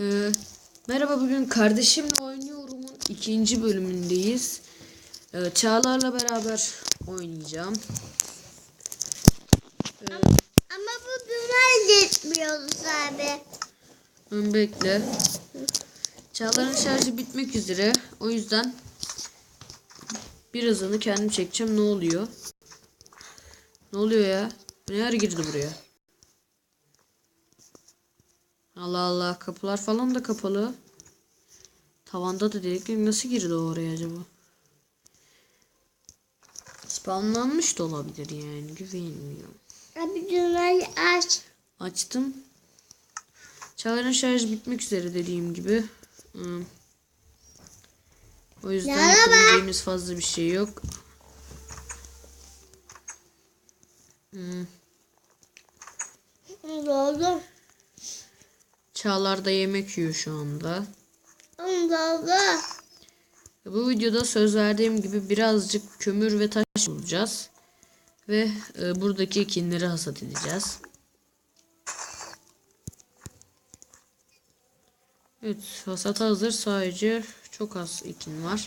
Ee, merhaba bugün kardeşimle oynuyorum'un ikinci bölümündeyiz. Ee, Çağlar'la beraber oynayacağım. Ee, Ama bu dümen yetmiyoruz abi. ön bekle. Çağlar'ın şarjı bitmek üzere. O yüzden birazını kendim çekeceğim. Ne oluyor? Ne oluyor ya? Ne ara girdi buraya? Allah Allah kapılar falan da kapalı. Tavanda da delik nasıl girdi oraya acaba? Spamlanmış da olabilir yani güvenmiyorum. Abi dümen aç. Açtım. Çağlar'ın şarjı bitmek üzere dediğim gibi. Hmm. O yüzden yapabileceğimiz fazla bir şey yok. Hmm. Oldu? Çağlar da yemek yiyor şu anda. Ne oldu? Bu videoda söz verdiğim gibi birazcık kömür ve taş bulacağız. Ve e, buradaki ekinleri hasat edeceğiz. Evet hasat hazır sadece çok az ekin var.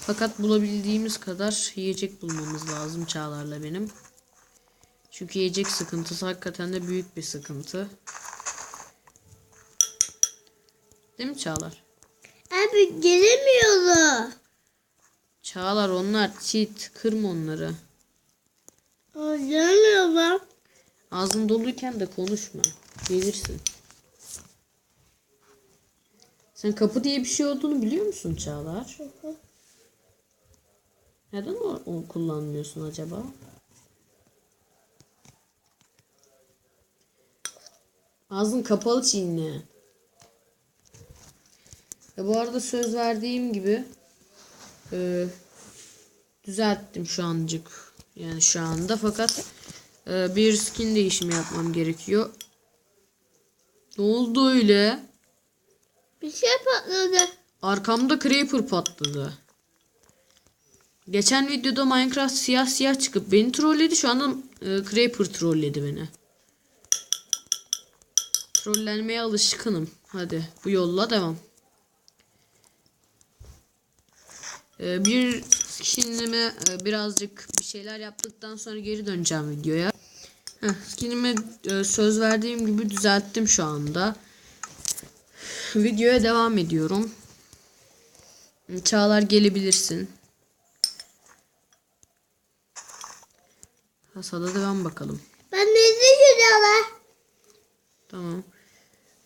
Fakat bulabildiğimiz kadar yiyecek bulmamız lazım Çağlar'la benim. Çünkü yiyecek sıkıntısı hakikaten de büyük bir sıkıntı. Değil mi Çağlar? Abi gelemiyorlar. Çağlar onlar çit. Kırma onları. Gelemiyorlar. Ağzın doluyken de konuşma. Gelirsin. Sen kapı diye bir şey olduğunu biliyor musun Çağlar? Neden o, o kullanmıyorsun acaba? Ağzın kapalı çiğne. E bu arada söz verdiğim gibi e, düzelttim şu ancık. Yani şu anda fakat e, bir skin değişimi yapmam gerekiyor. Ne oldu öyle? Bir şey patladı. Arkamda Creeper patladı. Geçen videoda Minecraft siyah siyah çıkıp beni trolledi. Şu anda e, Creeper trolledi beni. Trollenmeye alışkınım. Hadi bu yolla devam. E, bir skinime e, birazcık bir şeyler yaptıktan sonra geri döneceğim videoya. Heh, skinime e, söz verdiğim gibi düzelttim şu anda. Videoya devam ediyorum. Çağlar gelebilirsin. Hasada devam bakalım. Ben ne gidiyorlar? Tamam.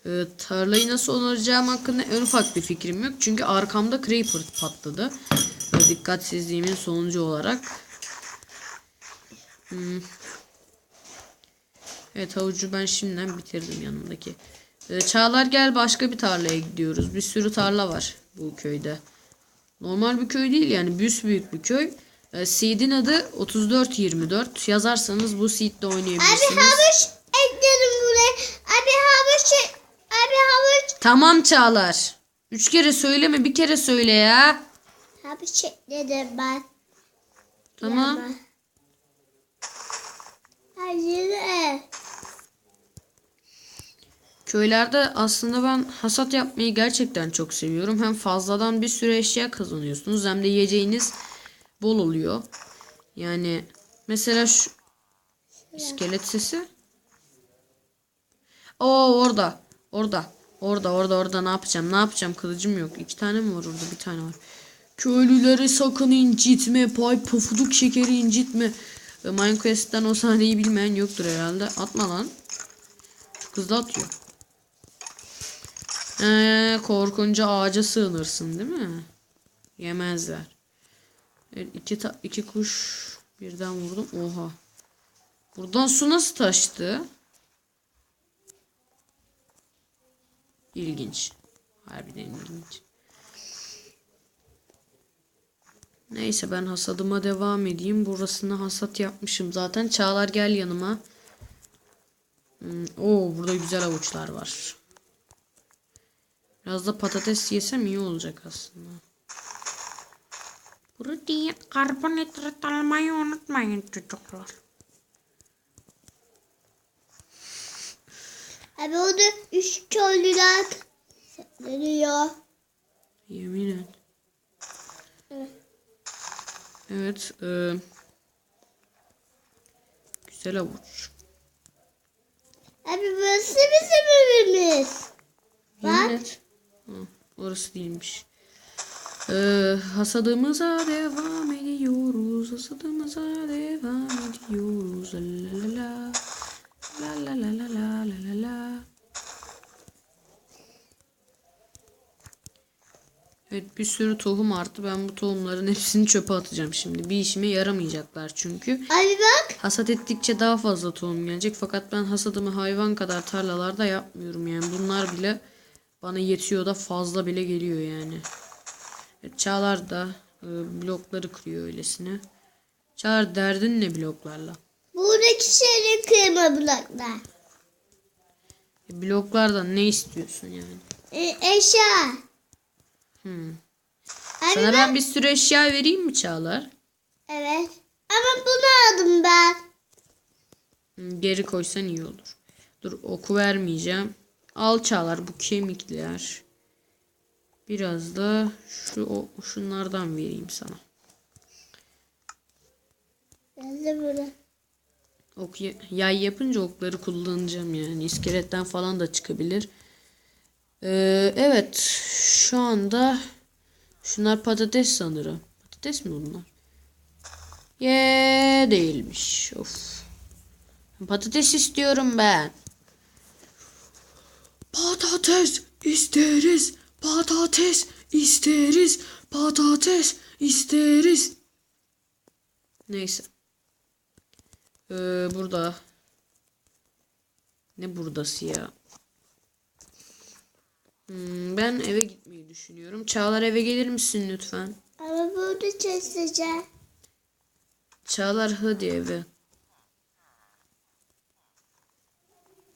Ee, tarlayı nasıl onaracağım hakkında en ufak bir fikrim yok. Çünkü arkamda creeper patladı. Böyle dikkatsizliğimin sonucu olarak. Hmm. Evet havucu ben şimdiden bitirdim yanındaki. Ee, Çağlar gel başka bir tarlaya gidiyoruz. Bir sürü tarla var bu köyde. Normal bir köy değil yani büyük büyük bir köy. Ee, seed'in adı 3424. Yazarsanız bu seed'de Abi oynayabilirsiniz. havuç ekledim buraya. Abi havuç Abi havuç. Tamam Çağlar. Üç kere söyleme bir kere söyle ya. Havuç ekledim ben. Tamam. Hayır. Köylerde aslında ben hasat yapmayı gerçekten çok seviyorum. Hem fazladan bir sürü eşya kazanıyorsunuz hem de yiyeceğiniz bol oluyor. Yani mesela şu iskelet sesi. Oo orada. Orada. Orada orada orada ne yapacağım? Ne yapacağım? Kılıcım yok. İki tane mi var orada? Bir tane var. Köylüleri sakın incitme. Pay pofuduk şekeri incitme. Ve Minecraft'ten o sahneyi bilmeyen yoktur herhalde. Atma lan. Çok hızlı atıyor. Ee, korkunca ağaca sığınırsın değil mi? Yemezler. Evet, iki, ta- iki kuş birden vurdum. Oha. Buradan su nasıl taştı? İlginç. Harbiden ilginç. Neyse ben hasadıma devam edeyim. Burasını hasat yapmışım zaten. Çağlar gel yanıma. Hmm, Oo burada güzel avuçlar var. Biraz da patates yesem iyi olacak aslında. Diyet karbonhidrat almayı unutmayın çocuklar. Abi orada üç köylüler sesleniyor. Yemin et. Evet. Evet. e, güzel avuç. Abi burası bizim evimiz. Bak. et. Hı, orası değilmiş. Ee, hasadımıza devam ediyoruz. Hasadımıza devam ediyoruz. La la la. La la la la la la la la. Evet bir sürü tohum arttı. Ben bu tohumların hepsini çöpe atacağım şimdi. Bir işime yaramayacaklar çünkü. Abi bak. Hasat ettikçe daha fazla tohum gelecek. Fakat ben hasadımı hayvan kadar tarlalarda yapmıyorum. Yani bunlar bile bana yetiyor da fazla bile geliyor yani. Evet, Çağlar da e, blokları kırıyor öylesine. Çağlar derdin ne bloklarla? Buradaki şeyleri kırma bloklar. E, bloklardan ne istiyorsun yani? E, eşya. Hmm. Abi Sana bak. ben bir sürü eşya vereyim mi Çağlar? Evet. Ama bunu aldım ben. Hmm, Geri koysan iyi olur. Dur oku vermeyeceğim. Al Çağlar bu kemikler. Biraz da şu o, şunlardan vereyim sana. Yazdı burada. Ok ya- yay yapınca okları kullanacağım yani. İskeletten falan da çıkabilir. Ee, evet. Şu anda şunlar patates sanırım. Patates mi bunlar? Ye değilmiş. Of. Patates istiyorum ben. Patates isteriz. Patates isteriz. Patates isteriz. Neyse. Ee, burada. Ne buradası ya? Hmm, ben eve gitmeyi düşünüyorum. Çağlar eve gelir misin lütfen? Ama burada çalışacağım. Çağlar hadi eve.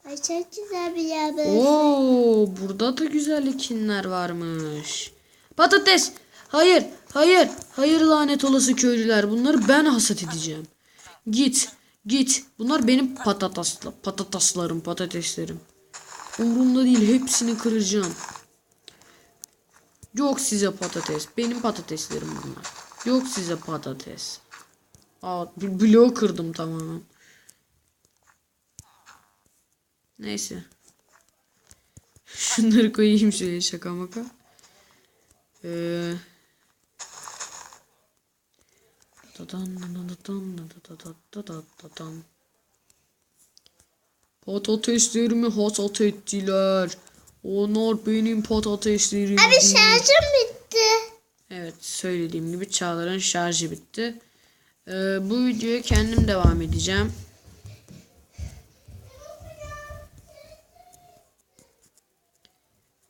Ay çok güzel bir yer burası. Oo, burada da güzel ekinler varmış. Patates. Hayır, hayır, hayır lanet olası köylüler. Bunları ben hasat edeceğim. Git, git. Bunlar benim patatasla, patataslarım, patateslerim. Umurumda değil, hepsini kıracağım. Yok size patates. Benim patateslerim bunlar. Yok size patates. Aa, bloğu kırdım tamamen. Neyse. Şunları koyayım şuraya şaka maka. Ee, Patateslerimi hasat ettiler. Onlar benim patateslerim. Abi şarjım bitti. Evet söylediğim gibi Çağlar'ın şarjı bitti. Ee, bu videoya kendim devam edeceğim.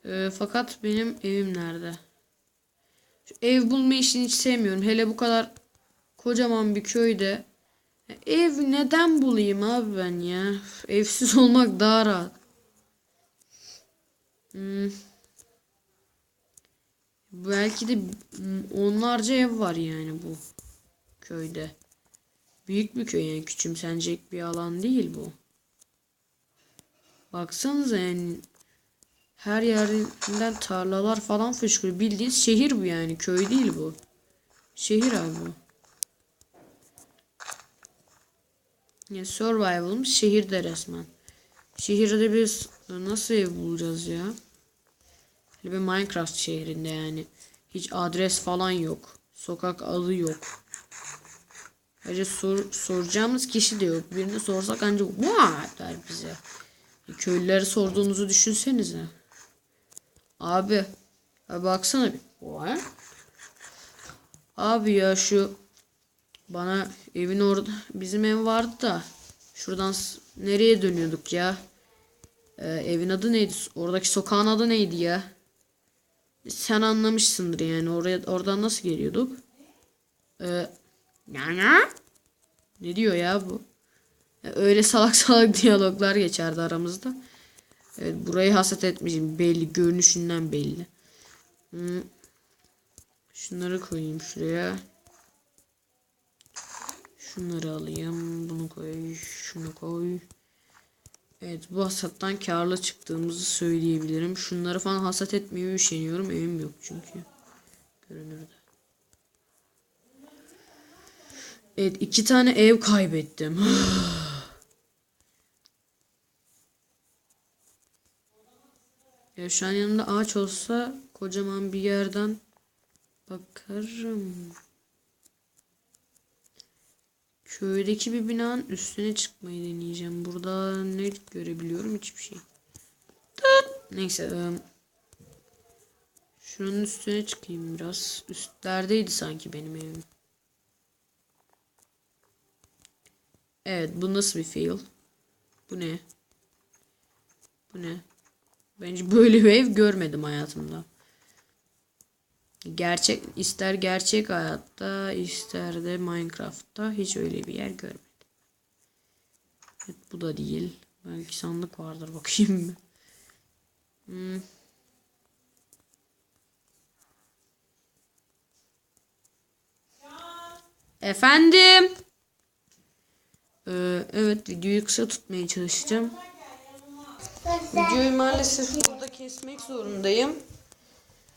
Ee, fakat benim evim nerede? Şu ev bulma işini hiç sevmiyorum. Hele bu kadar kocaman bir köyde. Ev neden bulayım abi ben ya? Evsiz olmak daha rahat. Hmm. Belki de onlarca ev var yani bu köyde. Büyük bir köy yani küçümsenecek bir alan değil bu. Baksanıza yani her yerinden tarlalar falan fışkırıyor. Bildiğiniz şehir bu yani köy değil bu. Şehir abi bu. Ya survival'ımız şehirde resmen. Şehirde biz nasıl ev bulacağız ya? Hele bir Minecraft şehrinde yani. Hiç adres falan yok. Sokak adı yok. Ayrıca sor, soracağımız kişi de yok. Birini sorsak ancak what der bize. E, Köylüleri sorduğunuzu düşünsenize. Abi. Abi baksana bir. Abi ya şu bana evin orada bizim ev vardı da şuradan nereye dönüyorduk ya? Ee, evin adı neydi? Oradaki sokağın adı neydi ya? Sen anlamışsındır yani oraya oradan nasıl geliyorduk? Ee, ne? Ne diyor ya bu? Öyle salak salak diyaloglar geçerdi aramızda. Evet burayı hasat etmişim belli görünüşünden belli. Hmm. Şunları koyayım şuraya. Şunları alayım. Bunu koy. Şunu koy. Evet bu hasattan karlı çıktığımızı söyleyebilirim. Şunları falan hasat etmeye üşeniyorum. Evim yok çünkü. Görünürde. Evet iki tane ev kaybettim. ya şu an yanımda ağaç olsa kocaman bir yerden bakarım. Köydeki bir binanın üstüne çıkmayı deneyeceğim. Burada ne görebiliyorum? Hiçbir şey. Neyse. ıı, Şunun üstüne çıkayım biraz. Üstlerdeydi sanki benim evim. Evet bu nasıl bir fail? Bu ne? Bu ne? Bence böyle bir ev görmedim hayatımda. Gerçek ister gerçek hayatta ister de Minecraft'ta hiç öyle bir yer görmedim. Evet, bu da değil. Belki sandık vardır bakayım mı? Hmm. Efendim. Ee, evet videoyu kısa tutmaya çalışacağım. Videoyu maalesef burada kesmek zorundayım.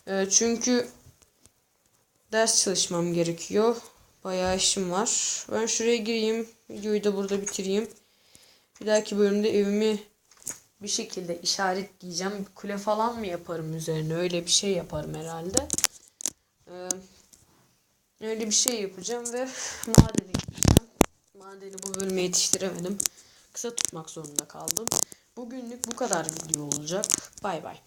Ee, çünkü ders çalışmam gerekiyor. Bayağı işim var. Ben şuraya gireyim. Videoyu da burada bitireyim. Bir dahaki bölümde evimi bir şekilde işaretleyeceğim. Bir kule falan mı yaparım üzerine? Öyle bir şey yaparım herhalde. Ee, öyle bir şey yapacağım ve madene gideceğim. Madeni bu bölüme yetiştiremedim. Kısa tutmak zorunda kaldım. Bugünlük bu kadar video olacak. Bay bay.